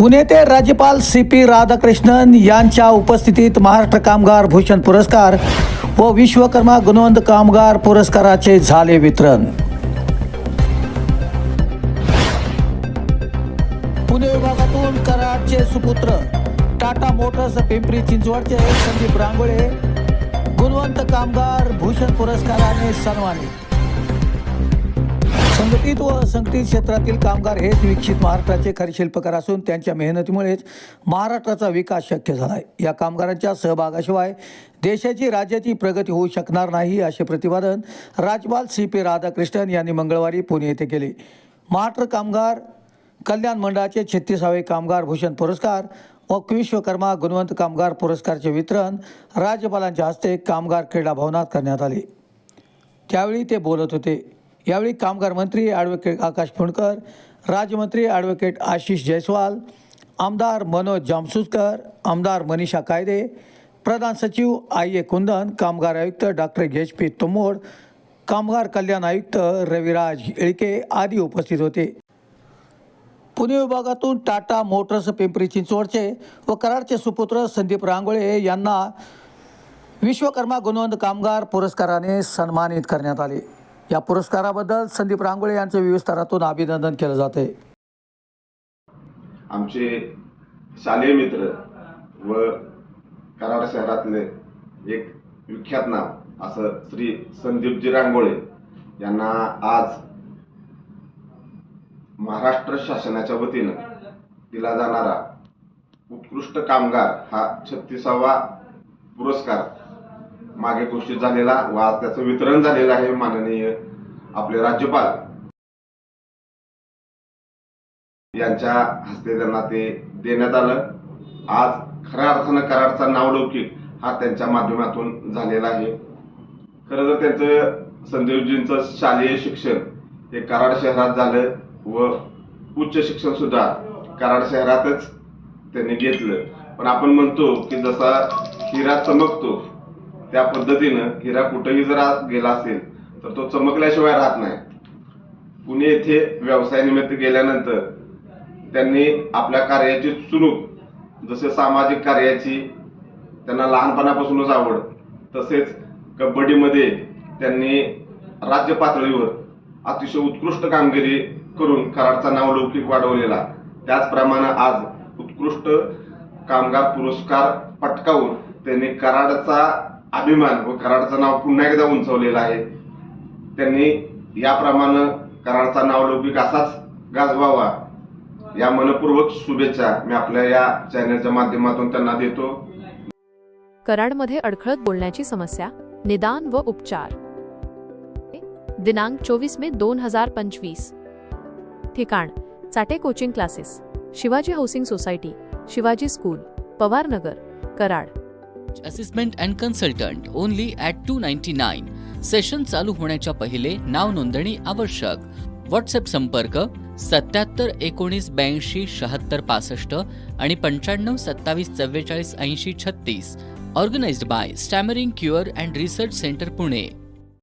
पुणे ते राज्यपाल C P Radhakrishnan यांच्या उपस्थितीत महाराष्ट्र कामगार भूषण पुरस्कार व विश्वकर्मा गुणवंत कामगार पुरस्काराचे झाले वितरण. पुणे विभागातून कराडचे सुपुत्र टाटा मोटर्स पिंपरी चिंचवडचे संदीप रांगोळे गुणवंत कामगार भूषण पुरस्काराने सन्मानित. संघटित व असंघटित क्षेत्रातील कामगार हेच विकसित महाराष्ट्राचे खरे शिल्पकार असून त्यांच्या मेहनतीमुळेच महाराष्ट्राचा विकास शक्य झाला आहे या कामगारांच्या सहभागाशिवाय देशाची राज्याची प्रगती होऊ शकणार नाही असे प्रतिपादन राज्यपाल सी पी राधाकृष्णन यांनी मंगळवारी पुणे येथे केले. महाराष्ट्र कामगार कल्याण मंडळाचे छत्तीसावे कामगार भूषण पुरस्कार व विश्वकर्मा गुणवंत कामगार पुरस्कारचे वितरण राज्यपालांच्या हस्ते कामगार क्रीडा भवनात करण्यात आले. त्यावेळी ते बोलत होते. यावेळी कामगार मंत्री ॲडव्होकेट आकाश फुंडकर राज्यमंत्री ॲडव्होकेट आशिष जयस्वाल आमदार मनोज जामसुसकर आमदार मनीषा कायदे प्रधान सचिव आई ए कुंदन कामगार आयुक्त डॉक्टर एच पी तुमोड कामगार कल्याण आयुक्त रविराज इळके आदी उपस्थित होते. पुणे विभागातून टाटा मोटर्स पिंपरी चिंचवडचे व कराडचे सुपुत्र संदीप रांगोळे यांना विश्वकर्मा गुणवंत कामगार पुरस्काराने सन्मानित करण्यात आले. या पुरस्काराबद्दल संदीप रांगोळे यांचं विविस्तारातून अभिनंदन केलं जाते आमचे शालेय मित्र व कराड शहरातले एक विख्यात नाव असं श्री संदीपजी रांगोळे यांना आज महाराष्ट्र शासनाच्या वतीनं दिला जाणारा उत्कृष्ट कामगार हा छत्तीसावा पुरस्कार मागे घोषित झालेला व आज त्याचं वितरण झालेलं आहे माननीय आपले राज्यपाल. यांच्या हस्ते त्यांना ते देण्यात आलं. आज खऱ्या अर्थानं कराडचा नावलौकिक हा त्यांच्या माध्यमातून झालेला आहे. खरं तर त्यांचं संदीपजींचं शालेय शिक्षण हे कराड शहरात झालं व उच्च शिक्षण सुद्धा कराड शहरातच त्यांनी घेतलं. पण आपण म्हणतो की जसा हिरा चमकतो त्या पद्धतीनं हिरा कुठेही जर गेला असेल तर तो चमकल्याशिवाय राहत नाही. पुणे येथे व्यवसायानिमित्त गेल्यानंतर त्यांनी आपल्या कार्याची चुणूक जसे सामाजिक कार्याची त्यांना लहानपणापासूनच आवड तसेच कबड्डीमध्ये त्यांनी राज्य पातळीवर अतिशय उत्कृष्ट कामगिरी करून कराडचा नावलौकिक वाढवलेला. त्याचप्रमाणे आज उत्कृष्ट कामगार पुरस्कार पटकावून त्यांनी कराडचा अभिमान व कराडचं नाव पुन्हा एकदा उंचवलेलं आहे. त्यांनी याप्रमाणे कराडचा नावलौकिक असाच गाजवावा. या मनपूर्वक शुभेच्छा मी आपल्या या चॅनलच्या माध्यमातून त्यांना देतो. कराडमध्ये अडखळत बोलण्याची समस्या निदान व उपचार. दिनांक चोवीस मे दोन हजार पंचवीस. ठिकाण Chate coaching classes Shivaji housing society Shivaji school Pawarnagar Karad. Assessment and consultant only at two ninety nine session चालू होण्याच्या पहिले नाव नोंदणी आवश्यक. व्हॉट्सअप संपर्क सत्याहत्तर एकोणीस ब्याऐंशी शहात्तर पासष्ट आणि पंच्याण्णव सत्तावीस चव्वेचाळीस ऐंशी छत्तीस. Organised by stammering cure and research centre Pune